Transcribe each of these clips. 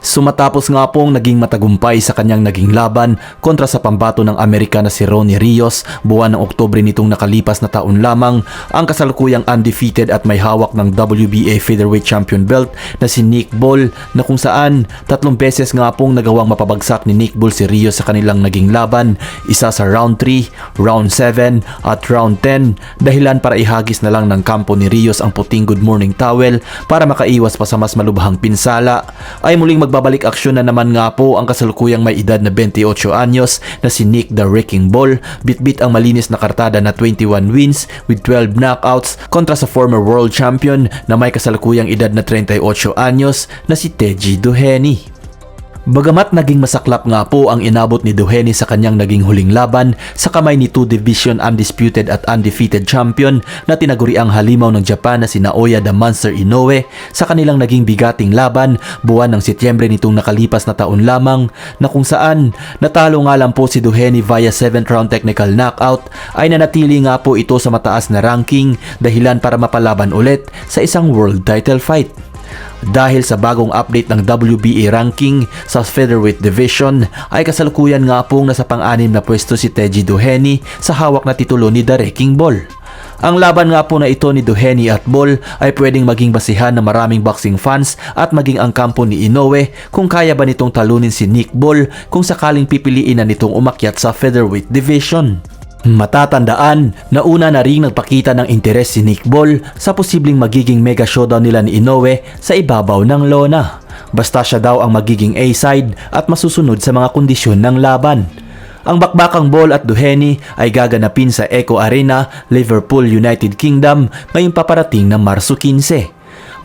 Sumatapos nga pong naging matagumpay sa kanyang naging laban kontra sa pambato ng Amerika na si Ronnie Rios buwan ng Oktubre nitong nakalipas na taon lamang ang kasalukuyang undefeated at may hawak ng WBA Featherweight Champion belt na si Nick Ball na kung saan tatlong beses nga pong nagawang mapabagsak ni Nick Ball si Rios sa kanilang naging laban isa sa round 3, round 7 at round 10 dahilan para ihagis na lang ng kampo ni Rios ang puting good morning towel para makaiwas pa sa mas malubhang pinsala. Ay muling magbabalik aksyon na naman nga po ang kasalukuyang may edad na 28 anyos na si Nick the Wrecking Ball. Bitbit ang malinis na kartada na 21 wins with 12 knockouts kontra sa former world champion na may kasalukuyang edad na 38 anyos na si Teji Duheni. Bagamat naging masaklap nga po ang inabot ni Duheni sa kanyang naging huling laban sa kamay ni 2 Division Undisputed at Undefeated Champion na tinaguriang halimaw ng Japan na si Naoya the Monster Inoue sa kanilang naging bigating laban buwan ng Setyembre nitong nakalipas na taon lamang na kung saan natalo nga lang po si Duheni via 7th round technical knockout ay nanatili nga po ito sa mataas na ranking dahilan para mapalaban ulit sa isang world title fight. Dahil sa bagong update ng WBA ranking sa featherweight division ay kasalukuyan nga pong nasa pang-anim na pwesto si Teji Duheni sa hawak na titulo ni The Wrecking Ball. Ang laban nga po na ito ni Duheni at Ball ay pwedeng maging basihan ng maraming boxing fans at maging ang kampo ni Inoue kung kaya ba nitong talunin si Nick Ball kung sakaling pipiliin na nitong umakyat sa featherweight division. Matatandaan na una na ring nagpakita ng interes si Nick Ball sa posibleng magiging mega showdown nila ni Inoue sa ibabaw ng lona. Basta siya daw ang magiging A-side at masusunod sa mga kondisyon ng laban. Ang bakbakang Ball at Duheni ay gaganapin sa Echo Arena, Liverpool, United Kingdom ngayong paparating ng Marso 15.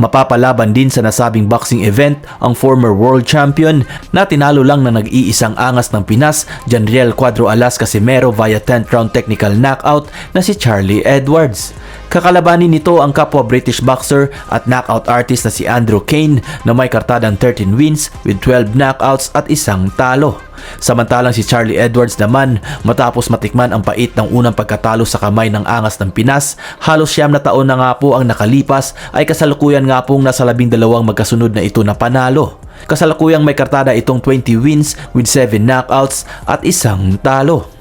Mapapalaban din sa nasabing boxing event ang former world champion na tinalo lang na nag-iisang angas ng Pinas, Janriel Cuadro Alas Casimero via 10th round technical knockout na si Charlie Edwards. Kakalabanin nito ang kapwa British boxer at knockout artist na si Andrew Kane na may kartadang 13 wins with 12 knockouts at isang talo. Samantalang si Charlie Edwards naman matapos matikman ang pait ng unang pagkatalo sa kamay ng angas ng Pinas, halos siyam na taon na nga po ang nakalipas ay kasalukuyan nga pong nasa labing dalawang magkasunod na ito na panalo. Kasalukuyang may kartada itong 20 wins with 7 knockouts at isang talo.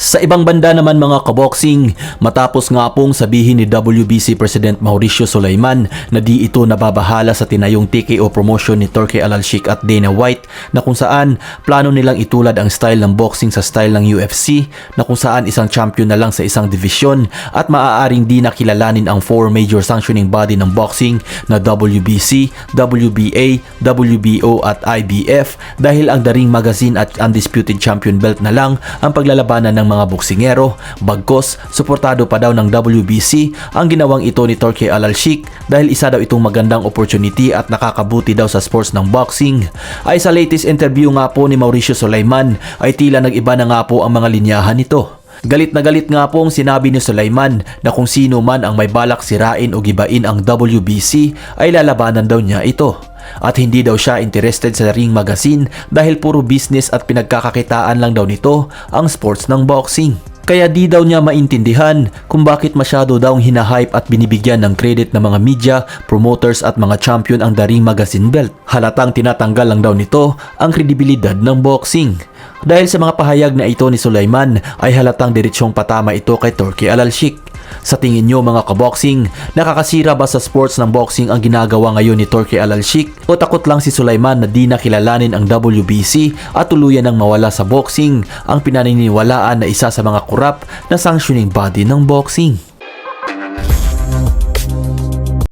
Sa ibang banda naman mga kaboxing, matapos nga pong sabihin ni WBC President Mauricio Sulaiman na di ito nababahala sa tinayong TKO promotion ni Turkey Alalshik at Dana White na kung saan plano nilang itulad ang style ng boxing sa style ng UFC na kung saan isang champion na lang sa isang division at maaaring di nakilalanin ang four major sanctioning body ng boxing na WBC, WBA, WBO at IBF dahil ang Daring Magazine at Undisputed Champion belt na lang ang paglalabanan ng mga boksingero, bagkos, suportado pa daw ng WBC ang ginawang ito ni Torque Alalshik dahil isa daw itong magandang opportunity at nakakabuti daw sa sports ng boxing. Ay sa latest interview nga po ni Mauricio Sulaiman ay tila nag-iba na nga po ang mga linyahan nito. Galit na galit nga po ang sinabi ni Sulaiman na kung sino man ang may balak sirain o gibain ang WBC ay lalabanan daw niya ito. At hindi daw siya interested sa Ring Magazine dahil puro business at pinagkakakitaan lang daw nito ang sports ng boxing. Kaya di daw niya maintindihan kung bakit masyado daw hinahype at binibigyan ng credit ng mga media, promoters at mga champion ang Daring Magazine belt. Halatang tinatanggal lang daw nito ang kredibilidad ng boxing. Dahil sa mga pahayag na ito ni Sulaiman ay halatang diretsyong patama ito kay Turkey Alalshik. Sa tingin nyo mga kaboxing, nakakasira ba sa sports ng boxing ang ginagawa ngayon ni Turkey Alalshik o takot lang si Sulaiman na di nakilalanin ang WBC at tuluyan ng mawala sa boxing ang pinaniniwalaan na isa sa mga kurap na sanctioning body ng boxing?